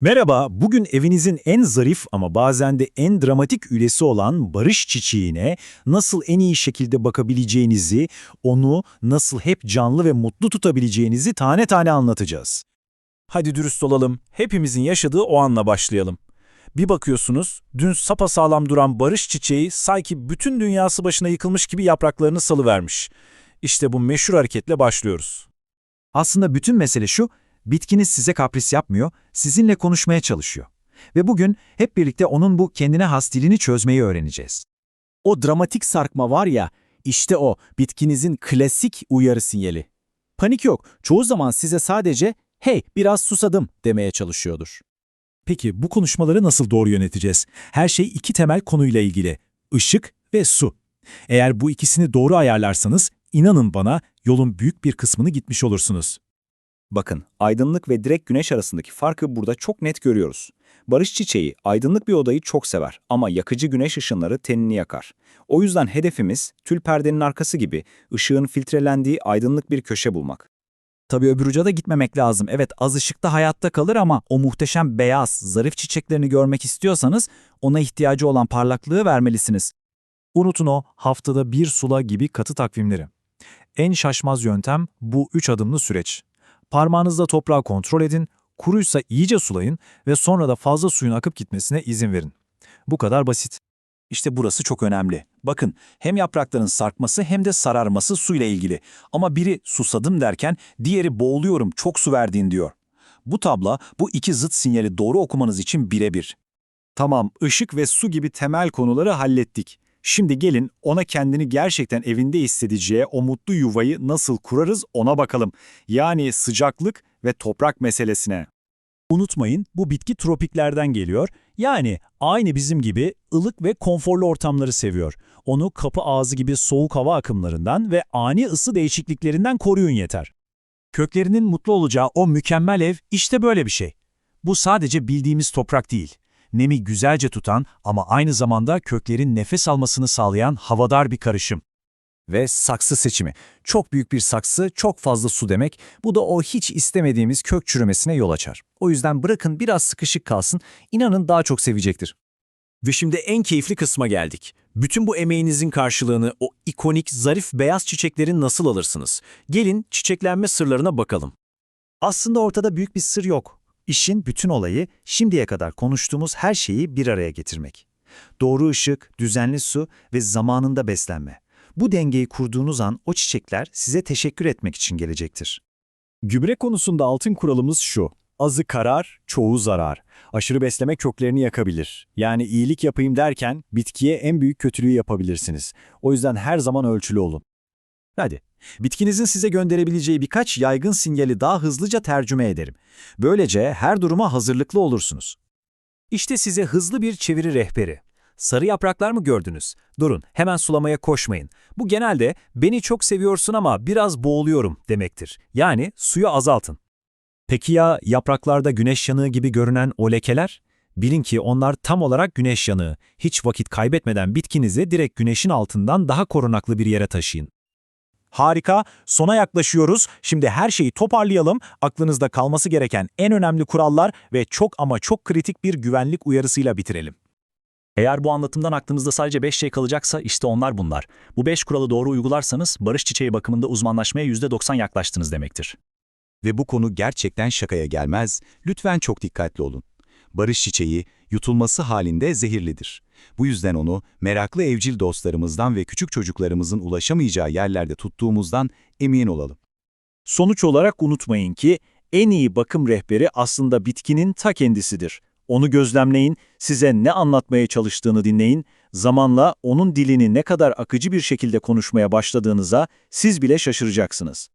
Merhaba, bugün evinizin en zarif ama bazen de en dramatik üyesi olan barış çiçeğine nasıl en iyi şekilde bakabileceğinizi, onu nasıl hep canlı ve mutlu tutabileceğinizi tane tane anlatacağız. Hadi dürüst olalım, hepimizin yaşadığı o anla başlayalım. Bir bakıyorsunuz, dün sapasağlam duran barış çiçeği sanki bütün dünyası başına yıkılmış gibi yapraklarını salıvermiş. İşte bu meşhur hareketle başlıyoruz. Aslında bütün mesele şu, bitkiniz size kapris yapmıyor, sizinle konuşmaya çalışıyor. Ve bugün hep birlikte onun bu kendine has dilini çözmeyi öğreneceğiz. O dramatik sarkma var ya, işte o bitkinizin klasik uyarı sinyali. Panik yok, çoğu zaman size sadece hey biraz susadım demeye çalışıyordur. Peki bu konuşmaları nasıl doğru yöneteceğiz? Her şey iki temel konuyla ilgili. Işık ve su. Eğer bu ikisini doğru ayarlarsanız, inanın bana yolun büyük bir kısmını gitmiş olursunuz. Bakın, aydınlık ve direkt güneş arasındaki farkı burada çok net görüyoruz. Barış çiçeği aydınlık bir odayı çok sever ama yakıcı güneş ışınları tenini yakar. O yüzden hedefimiz tül perdenin arkası gibi ışığın filtrelendiği aydınlık bir köşe bulmak. Tabii öbür uca da gitmemek lazım. Evet az ışıkta hayatta kalır ama o muhteşem beyaz, zarif çiçeklerini görmek istiyorsanız ona ihtiyacı olan parlaklığı vermelisiniz. Unutun o haftada bir sula gibi katı takvimleri. En şaşmaz yöntem bu üç adımlı süreç. Parmağınızla toprağı kontrol edin, kuruysa iyice sulayın ve sonra da fazla suyun akıp gitmesine izin verin. Bu kadar basit. İşte burası çok önemli. Bakın hem yaprakların sarkması hem de sararması suyla ilgili. Ama biri susadım derken diğeri boğuluyorum çok su verdiğin diyor. Bu tabla bu iki zıt sinyali doğru okumanız için birebir. Tamam, ışık ve su gibi temel konuları hallettik. Şimdi gelin ona kendini gerçekten evinde hissedeceği o mutlu yuvayı nasıl kurarız ona bakalım. Yani sıcaklık ve toprak meselesine. Unutmayın bu bitki tropiklerden geliyor. Yani aynı bizim gibi ılık ve konforlu ortamları seviyor. Onu kapı ağzı gibi soğuk hava akımlarından ve ani ısı değişikliklerinden koruyun yeter. Köklerinin mutlu olacağı o mükemmel ev işte böyle bir şey. Bu sadece bildiğimiz toprak değil. Nemi güzelce tutan ama aynı zamanda köklerin nefes almasını sağlayan havadar bir karışım. Ve saksı seçimi. Çok büyük bir saksı, çok fazla su demek. Bu da o hiç istemediğimiz kök çürümesine yol açar. O yüzden bırakın biraz sıkışık kalsın, inanın daha çok sevecektir. Ve şimdi en keyifli kısma geldik. Bütün bu emeğinizin karşılığını o ikonik zarif beyaz çiçeklerin nasıl alırsınız? Gelin çiçeklenme sırlarına bakalım. Aslında ortada büyük bir sır yok. İşin bütün olayı şimdiye kadar konuştuğumuz her şeyi bir araya getirmek. Doğru ışık, düzenli su ve zamanında beslenme. Bu dengeyi kurduğunuz an o çiçekler size teşekkür etmek için gelecektir. Gübre konusunda altın kuralımız şu. Azı karar, çoğu zarar. Aşırı besleme köklerini yakabilir. Yani iyilik yapayım derken bitkiye en büyük kötülüğü yapabilirsiniz. O yüzden her zaman ölçülü olun. Hadi, bitkinizin size gönderebileceği birkaç yaygın sinyali daha hızlıca tercüme ederim. Böylece her duruma hazırlıklı olursunuz. İşte size hızlı bir çeviri rehberi. Sarı yapraklar mı gördünüz? Durun, hemen sulamaya koşmayın. Bu genelde beni çok seviyorsun ama biraz boğuluyorum demektir. Yani suyu azaltın. Peki ya yapraklarda güneş yanığı gibi görünen o lekeler? Bilin ki onlar tam olarak güneş yanığı. Hiç vakit kaybetmeden bitkinizi direkt güneşin altından daha korunaklı bir yere taşıyın. Harika, sona yaklaşıyoruz. Şimdi her şeyi toparlayalım. Aklınızda kalması gereken en önemli kurallar ve çok ama çok kritik bir güvenlik uyarısıyla bitirelim. Eğer bu anlatımdan aklınızda sadece 5 şey kalacaksa işte onlar bunlar. Bu 5 kuralı doğru uygularsanız barış çiçeği bakımında uzmanlaşmaya %90 yaklaştınız demektir. Ve bu konu gerçekten şakaya gelmez. Lütfen çok dikkatli olun. Barış çiçeği yutulması halinde zehirlidir. Bu yüzden onu meraklı evcil dostlarımızdan ve küçük çocuklarımızın ulaşamayacağı yerlerde tuttuğumuzdan emin olalım. Sonuç olarak unutmayın ki en iyi bakım rehberi aslında bitkinin ta kendisidir. Onu gözlemleyin, size ne anlatmaya çalıştığını dinleyin, zamanla onun dilini ne kadar akıcı bir şekilde konuşmaya başladığınıza siz bile şaşıracaksınız.